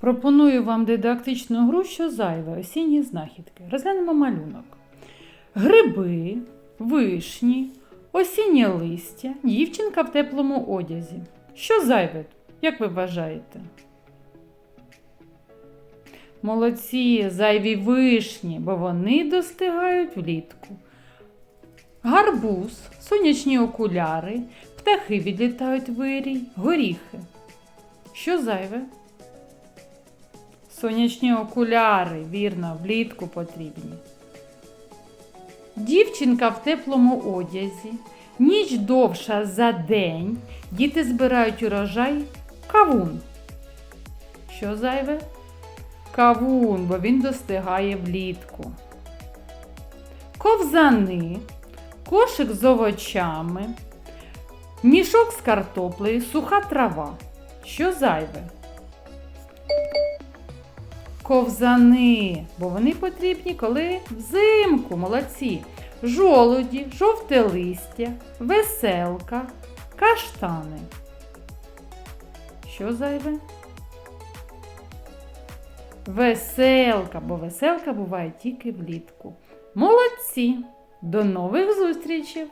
Пропоную вам дидактичну гру, що зайве, осінні знахідки. Розглянемо малюнок. Гриби, вишні, осіннє листя, дівчинка в теплому одязі. Що зайве, як ви вважаєте? Молодці, зайві вишні, бо вони достигають влітку. Гарбуз, сонячні окуляри, птахи відлітають вирій, горіхи. Що зайве? Сонячні окуляри, вірно, влітку потрібні. Дівчинка в теплому одязі, ніч довша за день, діти збирають урожай кавун. Що зайве? Кавун, бо він достигає влітку. Ковзани, кошик з овочами, мішок з картоплею, суха трава. Що зайве? Ковзани, бо вони потрібні, коли взимку, молодці. Жолуді, жовте листя, веселка, каштани. Що зайве? Веселка, бо веселка буває тільки влітку. Молодці! До нових зустрічей!